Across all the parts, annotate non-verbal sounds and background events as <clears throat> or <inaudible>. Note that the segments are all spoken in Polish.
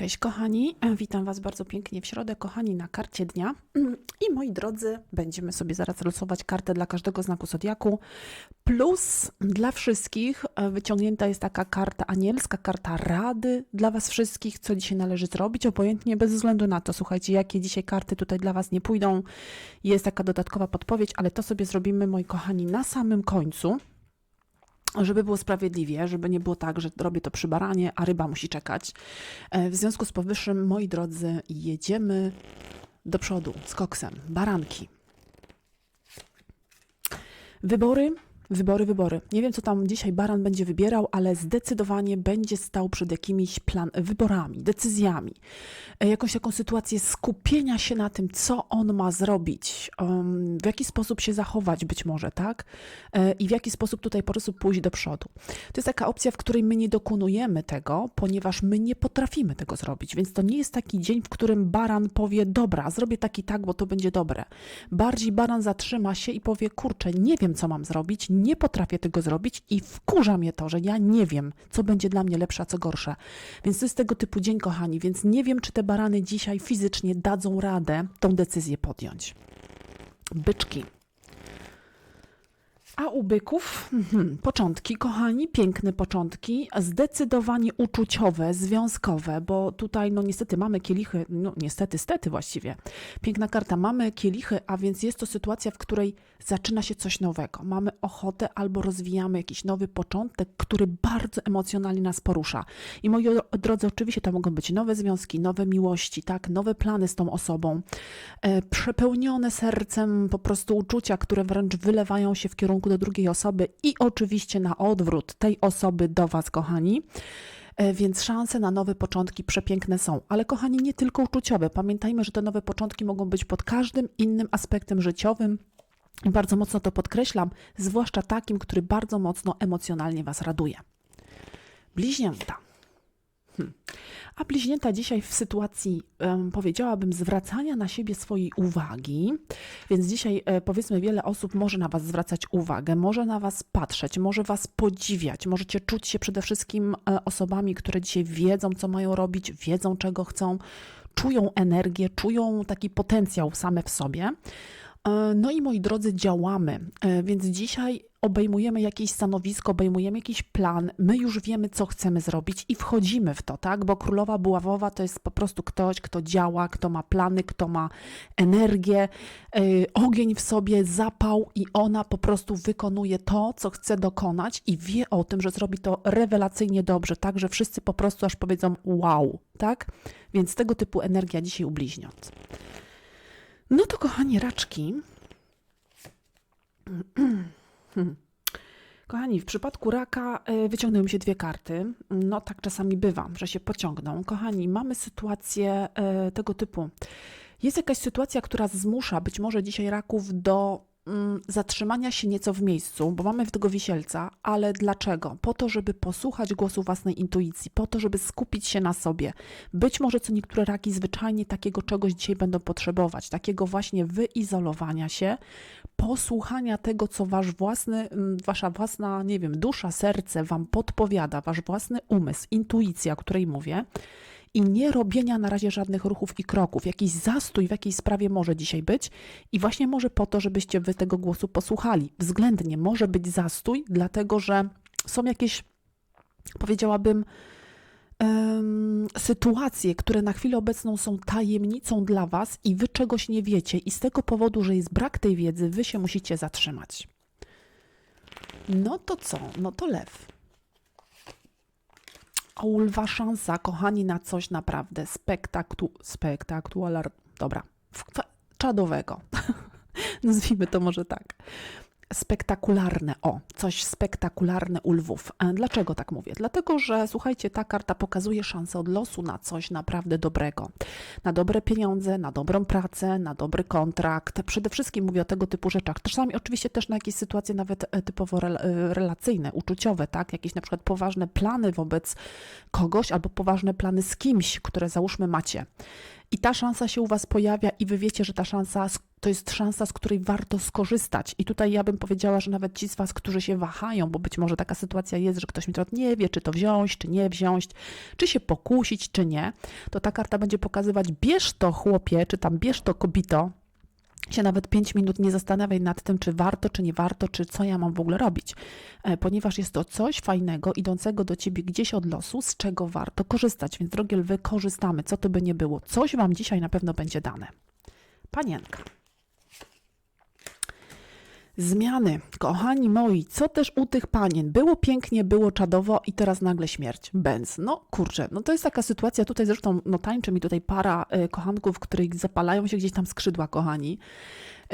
Cześć kochani, witam Was bardzo pięknie w środę, kochani, na karcie dnia. I moi drodzy, będziemy sobie zaraz losować kartę dla każdego znaku zodiaku. Plus dla wszystkich e, wyciągnięta jest taka karta anielska, karta rady dla Was wszystkich, co dzisiaj należy zrobić, obojętnie, bez względu na to, słuchajcie, jakie dzisiaj karty tutaj dla Was nie pójdą. Jest taka dodatkowa podpowiedź, ale to sobie zrobimy, moi kochani, na samym końcu żeby było sprawiedliwie, żeby nie było tak, że robię to przy baranie, a ryba musi czekać. E, W związku z powyższym, moi drodzy, jedziemy do przodu z koksem. Baranki. Wybory, wybory, wybory. Nie wiem, co tam dzisiaj baran będzie wybierał, ale zdecydowanie będzie stał przed jakimiś plan, wyborami, decyzjami, e, jakąś taką sytuację skupienia się na tym, co on ma zrobić, w jaki sposób się zachować być może, tak? E, I w jaki sposób tutaj po prostu pójść do przodu. To jest taka opcja, w której my nie dokonujemy tego, ponieważ my nie potrafimy tego zrobić, więc to nie jest taki dzień, w którym baran powie, dobra, zrobię taki tak, bo to będzie dobre. Bardziej baran zatrzyma się i powie, kurczę, nie wiem, co mam zrobić, nie potrafię tego zrobić i wkurza mnie to, że ja nie wiem, co będzie dla mnie lepsze, a co gorsze. Więc to jest tego typu dzień, kochani, więc nie wiem, czy te barany dzisiaj fizycznie dadzą radę tą decyzję podjąć. Byczki. A u byków mhm, początki, kochani, piękne początki, zdecydowanie uczuciowe, związkowe, bo tutaj, no niestety, mamy kielichy, no niestety, stety właściwie. Piękna karta, mamy kielichy, a więc jest to sytuacja, w której zaczyna się coś nowego. Mamy ochotę albo rozwijamy jakiś nowy początek, który bardzo emocjonalnie nas porusza. I moi drodzy, oczywiście to mogą być nowe związki, nowe miłości, tak, nowe plany z tą osobą, e, przepełnione sercem po prostu uczucia, które wręcz wylewają się w kierunku do drugiej osoby i oczywiście na odwrót tej osoby do Was, kochani. E, Więc szanse na nowe początki przepiękne są. Ale kochani, nie tylko uczuciowe. Pamiętajmy, że te nowe początki mogą być pod każdym innym aspektem życiowym. Bardzo mocno to podkreślam, zwłaszcza takim, który bardzo mocno emocjonalnie Was raduje. Bliźnięta. Hmm. A bliźnięta dzisiaj w sytuacji, powiedziałabym, zwracania na siebie swojej uwagi, więc dzisiaj e, powiedzmy wiele osób może na Was zwracać uwagę, może na Was patrzeć, może Was podziwiać, możecie czuć się przede wszystkim e, osobami, które dzisiaj wiedzą, co mają robić, wiedzą, czego chcą, czują energię, czują taki potencjał same w sobie. E, No i moi drodzy, działamy, więc dzisiaj obejmujemy jakieś stanowisko, obejmujemy jakiś plan, my już wiemy, co chcemy zrobić i wchodzimy w to, tak? Bo królowa buławowa to jest po prostu ktoś, kto działa, kto ma plany, kto ma energię, e, ogień w sobie, zapał i ona po prostu wykonuje to, co chce dokonać i wie o tym, że zrobi to rewelacyjnie dobrze, tak? Że wszyscy po prostu aż powiedzą wow, tak? Więc tego typu energia dzisiaj u bliźniąt. No to kochani raczki. <clears throat> Kochani, w przypadku raka e, wyciągnęły mi się dwie karty. No tak czasami bywa, że się pociągną. Kochani, mamy sytuację e, tego typu. Jest jakaś sytuacja, która zmusza być może dzisiaj raków do zatrzymania się nieco w miejscu, bo mamy w tego wisielca, ale dlaczego? Po to, żeby posłuchać głosu własnej intuicji, po to, żeby skupić się na sobie. Być może co niektóre raki zwyczajnie takiego czegoś dzisiaj będą potrzebować, takiego właśnie wyizolowania się, posłuchania tego, co wasz własny, mm, wasza własna, nie wiem, dusza, serce wam podpowiada, wasz własny umysł, intuicja, o której mówię. I nie robienia na razie żadnych ruchów i kroków. Jakiś zastój w jakiejś sprawie może dzisiaj być, i właśnie może po to, żebyście wy tego głosu posłuchali. Względnie może być zastój, dlatego że są jakieś, powiedziałabym, sytuacje, które na chwilę obecną są tajemnicą dla Was i Wy czegoś nie wiecie, i z tego powodu, że jest brak tej wiedzy, Wy się musicie zatrzymać. No to co? No to lew. A u lwa szansa, kochani, na coś naprawdę. Spektaktu, spektakular, dobra, czadowego. <laughs> Nazwijmy to może tak spektakularne. O, coś spektakularne u lwów. E, Dlaczego tak mówię? Dlatego, że słuchajcie, ta karta pokazuje szansę od losu na coś naprawdę dobrego. Na dobre pieniądze, na dobrą pracę, na dobry kontrakt. Przede wszystkim mówię o tego typu rzeczach. Czasami oczywiście też na jakieś sytuacje nawet e, typowo e, relacyjne, uczuciowe, tak? Jakieś na przykład poważne plany wobec kogoś albo poważne plany z kimś, które załóżmy macie. I ta szansa się u Was pojawia, i Wy wiecie, że ta szansa to jest szansa, z której warto skorzystać. I tutaj ja bym powiedziała, że nawet ci z Was, którzy się wahają, bo być może taka sytuacja jest, że ktoś mi teraz nie wie, czy to wziąć, czy nie wziąć, czy się pokusić, czy nie, to ta karta będzie pokazywać, bierz to chłopie, czy tam bierz to kobito, się nawet 5 minut nie zastanawiaj nad tym, czy warto, czy nie warto, czy co ja mam w ogóle robić, E, ponieważ jest to coś fajnego, idącego do ciebie gdzieś od losu, z czego warto korzystać. Więc, drogie lwy, korzystamy, co to by nie było. Coś wam dzisiaj na pewno będzie dane. Panienka. Zmiany, kochani moi, co też u tych panien? Było pięknie, było czadowo i teraz nagle śmierć. Benz. No kurczę, no to jest taka sytuacja, tutaj zresztą no, tańczy mi tutaj para y, kochanków, których zapalają się gdzieś tam skrzydła, kochani.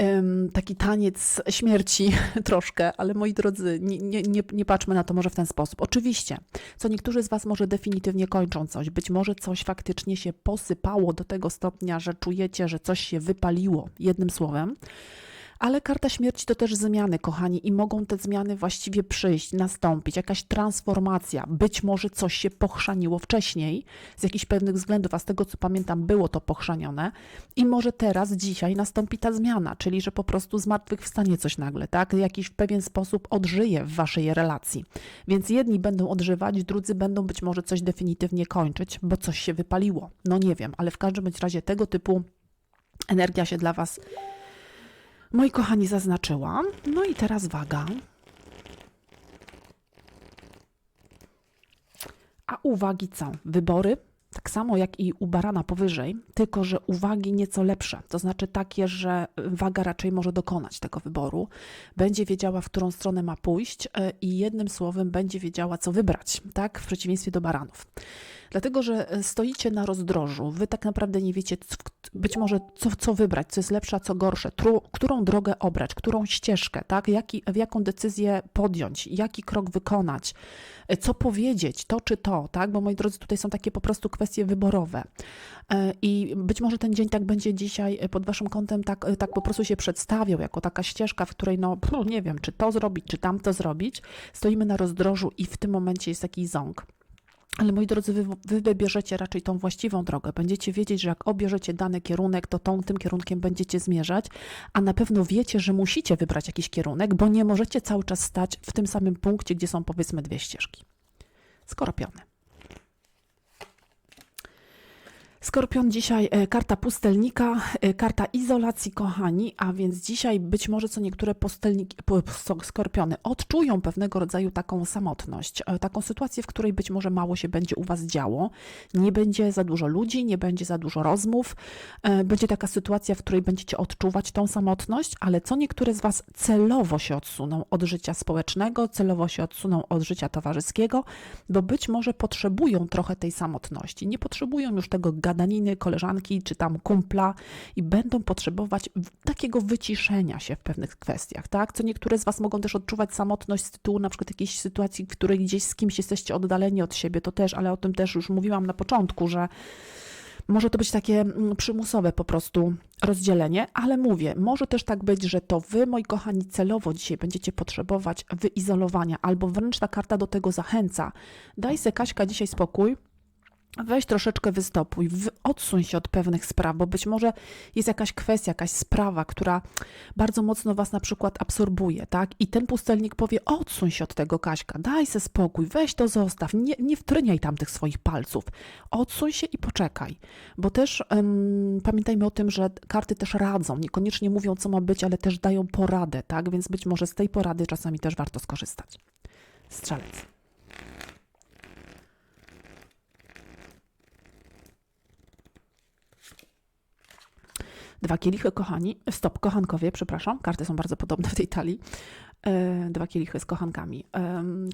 Ym, taki taniec śmierci <laughs> troszkę, ale moi drodzy, nie, nie, nie, nie patrzmy na to może w ten sposób. Oczywiście, co niektórzy z Was może definitywnie kończą coś, być może coś faktycznie się posypało do tego stopnia, że czujecie, że coś się wypaliło, jednym słowem. Ale karta śmierci to też zmiany, kochani, i mogą te zmiany właściwie przyjść, nastąpić, jakaś transformacja. Być może coś się pochrzaniło wcześniej z jakichś pewnych względów, a z tego co pamiętam, było to pochrzanione, i może teraz, dzisiaj nastąpi ta zmiana, czyli że po prostu zmartwychwstanie coś nagle, tak? Jakiś w pewien sposób odżyje w waszej relacji. Więc jedni będą odżywać, drudzy będą być może coś definitywnie kończyć, bo coś się wypaliło. No nie wiem, ale w każdym razie tego typu energia się dla was Moi kochani, zaznaczyłam. No i teraz waga. A uwagi co? Wybory? Tak samo jak i u barana powyżej, tylko że uwagi nieco lepsze. To znaczy takie, że waga raczej może dokonać tego wyboru, będzie wiedziała, w którą stronę ma pójść e, i jednym słowem będzie wiedziała, co wybrać, tak? W przeciwieństwie do baranów. Dlatego, że e, stoicie na rozdrożu, wy tak naprawdę nie wiecie, być może co, co wybrać, co jest lepsze, a co gorsze, tru, którą drogę obrać, którą ścieżkę, tak? Jaki, jaką decyzję podjąć, jaki krok wykonać, e, co powiedzieć, to czy to, tak? Bo moi drodzy, tutaj są takie po prostu kwestie wyborowe. E, I być może ten dzień tak będzie dzisiaj pod waszym kątem tak, tak po prostu się przedstawiał, jako taka ścieżka, w której no nie wiem, czy to zrobić, czy tamto zrobić. Stoimy na rozdrożu i w tym momencie jest taki ząg. Ale moi drodzy, wy, wy wybierzecie raczej tą właściwą drogę. Będziecie wiedzieć, że jak obierzecie dany kierunek, to tą, tym kierunkiem będziecie zmierzać, a na pewno wiecie, że musicie wybrać jakiś kierunek, bo nie możecie cały czas stać w tym samym punkcie, gdzie są powiedzmy dwie ścieżki. Skorpiony. Skorpion dzisiaj e, karta pustelnika, e, karta izolacji, kochani, a więc dzisiaj być może co niektóre skorpiony odczują pewnego rodzaju taką samotność, e, taką sytuację, w której być może mało się będzie u Was działo, nie będzie za dużo ludzi, nie będzie za dużo rozmów, będzie taka sytuacja, w której będziecie odczuwać tą samotność, ale co niektóre z Was celowo się odsuną od życia społecznego, celowo się odsuną od życia towarzyskiego, bo być może potrzebują trochę tej samotności. Nie potrzebują już tego gadaniny, koleżanki czy tam kumpla i będą potrzebować takiego wyciszenia się w pewnych kwestiach, tak? Co niektóre z Was mogą też odczuwać samotność z tytułu na przykład jakiejś sytuacji, w której gdzieś z kimś jesteście oddaleni od siebie, to też, ale o tym też już mówiłam na początku, że może to być takie mm, przymusowe po prostu rozdzielenie, ale mówię, może też tak być, że to wy, moi kochani, celowo dzisiaj będziecie potrzebować wyizolowania, albo wręcz ta karta do tego zachęca. Daj se Kaśka dzisiaj spokój, Weź troszeczkę wystopuj, odsuń się od pewnych spraw, bo być może jest jakaś kwestia, jakaś sprawa, która bardzo mocno was na przykład absorbuje, tak? I ten pustelnik powie: odsuń się od tego, Kaśka, daj se spokój, weź to zostaw, nie, nie wtryniaj tam tych swoich palców. Odsuń się i poczekaj. Bo też pamiętajmy o tym, że karty też radzą, niekoniecznie mówią, co ma być, ale też dają poradę, tak? Więc być może z tej porady czasami też warto skorzystać. Strzelec. Dwa kielichy, kochani, stop, kochankowie, przepraszam, karty są bardzo podobne w tej talii. E, Dwa kielichy z kochankami.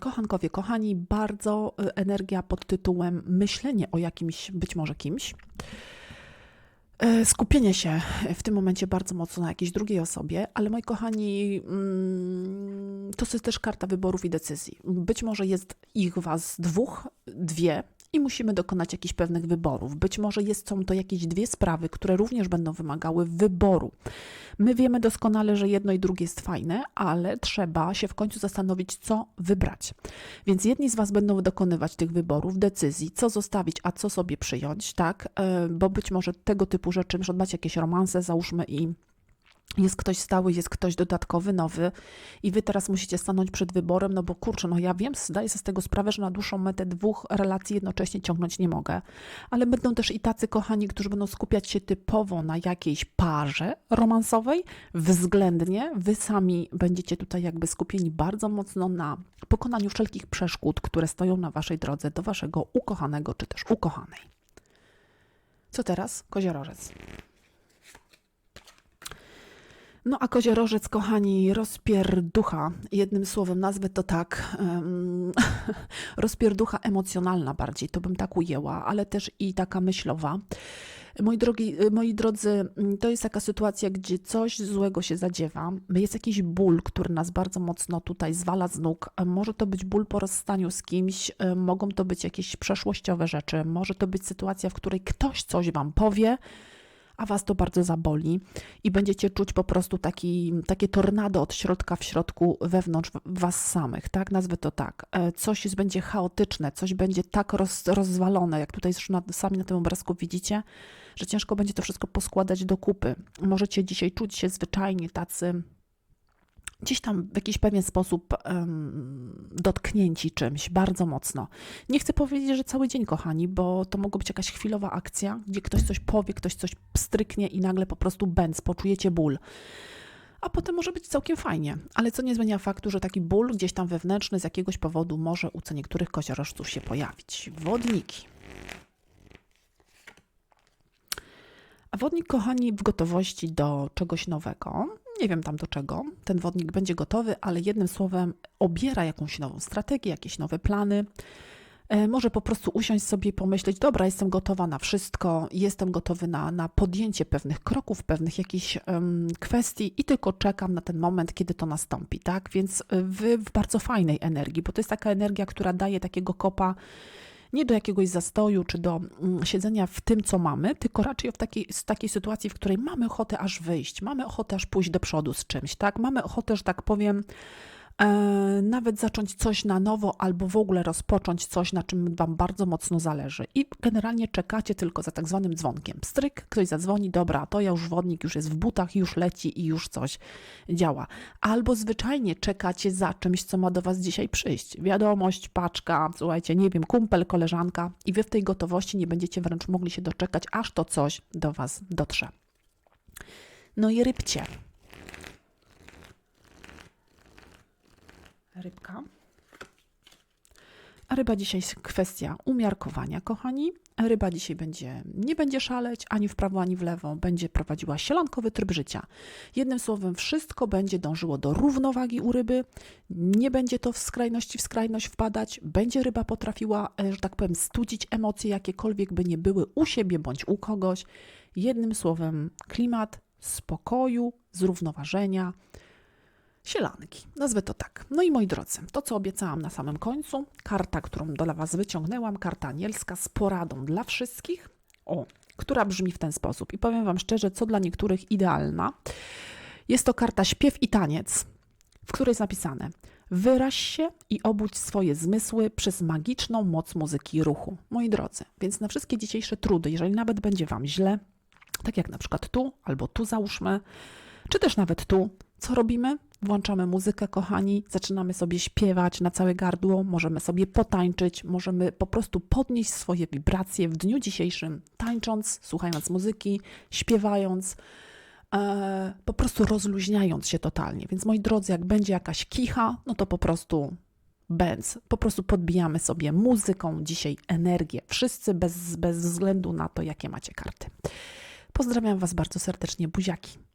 Kochankowie, kochani, bardzo e, energia pod tytułem myślenie o jakimś, być może kimś. E, Skupienie się w tym momencie bardzo mocno na jakiejś drugiej osobie, ale moi kochani, mm, to jest też karta wyborów i decyzji. Być może jest ich was dwóch, dwie i musimy dokonać jakichś pewnych wyborów. Być może jest, są to jakieś dwie sprawy, które również będą wymagały wyboru. My wiemy doskonale, że jedno i drugie jest fajne, ale trzeba się w końcu zastanowić, co wybrać. Więc jedni z Was będą dokonywać tych wyborów, decyzji, co zostawić, a co sobie przyjąć, tak? E, Bo być może tego typu rzeczy, przykład macie jakieś romanse, załóżmy i jest ktoś stały, jest ktoś dodatkowy, nowy i wy teraz musicie stanąć przed wyborem, no bo kurczę, no ja wiem, zdaję sobie z tego sprawę, że na dłuższą metę dwóch relacji jednocześnie ciągnąć nie mogę, ale będą też i tacy kochani, którzy będą skupiać się typowo na jakiejś parze romansowej, względnie wy sami będziecie tutaj jakby skupieni bardzo mocno na pokonaniu wszelkich przeszkód, które stoją na waszej drodze do waszego ukochanego czy też ukochanej. Co teraz? Koziorożec. No a koziorożec, kochani, rozpierducha. Jednym słowem nazwę to tak, um, <laughs> rozpierducha emocjonalna bardziej, to bym tak ujęła, ale też i taka myślowa. Moi, drogi, moi drodzy, to jest taka sytuacja, gdzie coś złego się zadziewa, jest jakiś ból, który nas bardzo mocno tutaj zwala z nóg. Może to być ból po rozstaniu z kimś, mogą to być jakieś przeszłościowe rzeczy, może to być sytuacja, w której ktoś coś wam powie, a was to bardzo zaboli i będziecie czuć po prostu taki, takie tornado od środka w środku wewnątrz was samych, tak? Nazwę to tak. E, Coś będzie chaotyczne, coś będzie tak roz, rozwalone, jak tutaj zresztą sami na tym obrazku widzicie, że ciężko będzie to wszystko poskładać do kupy. Możecie dzisiaj czuć się zwyczajnie tacy gdzieś tam w jakiś pewien sposób em, dotknięci czymś bardzo mocno. Nie chcę powiedzieć, że cały dzień, kochani, bo to mogła być jakaś chwilowa akcja, gdzie ktoś coś powie, ktoś coś pstryknie i nagle po prostu bęc, poczujecie ból. A potem może być całkiem fajnie, ale co nie zmienia faktu, że taki ból gdzieś tam wewnętrzny z jakiegoś powodu może u co niektórych koziorożców się pojawić. Wodniki. A wodnik, kochani, w gotowości do czegoś nowego. Nie wiem tam do czego. Ten wodnik będzie gotowy, ale jednym słowem obiera jakąś nową strategię, jakieś nowe plany. E, Może po prostu usiąść sobie i pomyśleć, dobra, jestem gotowa na wszystko, jestem gotowy na, na podjęcie pewnych kroków, pewnych jakichś em, kwestii i tylko czekam na ten moment, kiedy to nastąpi, tak? Więc wy w bardzo fajnej energii, bo to jest taka energia, która daje takiego kopa nie do jakiegoś zastoju czy do mm, siedzenia w tym, co mamy, tylko raczej w takiej, z takiej sytuacji, w której mamy ochotę aż wyjść, mamy ochotę aż pójść do przodu z czymś, tak? Mamy ochotę, że tak powiem, nawet zacząć coś na nowo albo w ogóle rozpocząć coś, na czym Wam bardzo mocno zależy. I generalnie czekacie tylko za tak zwanym dzwonkiem. Stryk, ktoś zadzwoni, dobra, to ja już wodnik już jest w butach, już leci i już coś działa. Albo zwyczajnie czekacie za czymś, co ma do Was dzisiaj przyjść. Wiadomość, paczka, słuchajcie, nie wiem, kumpel, koleżanka i Wy w tej gotowości nie będziecie wręcz mogli się doczekać, aż to coś do Was dotrze. No i rybcie. Rybka. A ryba dzisiaj jest kwestia umiarkowania, kochani. Ryba dzisiaj będzie, nie będzie szaleć ani w prawo, ani w lewo, będzie prowadziła sielankowy tryb życia. Jednym słowem, wszystko będzie dążyło do równowagi u ryby, nie będzie to w skrajności w skrajność wpadać, będzie ryba potrafiła, e, że tak powiem, studzić emocje, jakiekolwiek by nie były u siebie bądź u kogoś. Jednym słowem, klimat spokoju, zrównoważenia, Sielanki, nazwę to tak. No i moi drodzy, to co obiecałam na samym końcu, karta, którą dla Was wyciągnęłam, karta anielska z poradą dla wszystkich, o, która brzmi w ten sposób. I powiem Wam szczerze, co dla niektórych idealna. Jest to karta śpiew i taniec, w której jest napisane Wyraź się i obudź swoje zmysły przez magiczną moc muzyki i ruchu. Moi drodzy, więc na wszystkie dzisiejsze trudy, jeżeli nawet będzie Wam źle, tak jak na przykład tu, albo tu załóżmy, czy też nawet tu, co robimy? Włączamy muzykę, kochani, zaczynamy sobie śpiewać na całe gardło, możemy sobie potańczyć, możemy po prostu podnieść swoje wibracje w dniu dzisiejszym, tańcząc, słuchając muzyki, śpiewając, e, po prostu rozluźniając się totalnie. Więc moi drodzy, jak będzie jakaś kicha, no to po prostu bęc, po prostu podbijamy sobie muzyką dzisiaj energię. Wszyscy bez, bez względu na to, jakie macie karty. Pozdrawiam Was bardzo serdecznie, buziaki.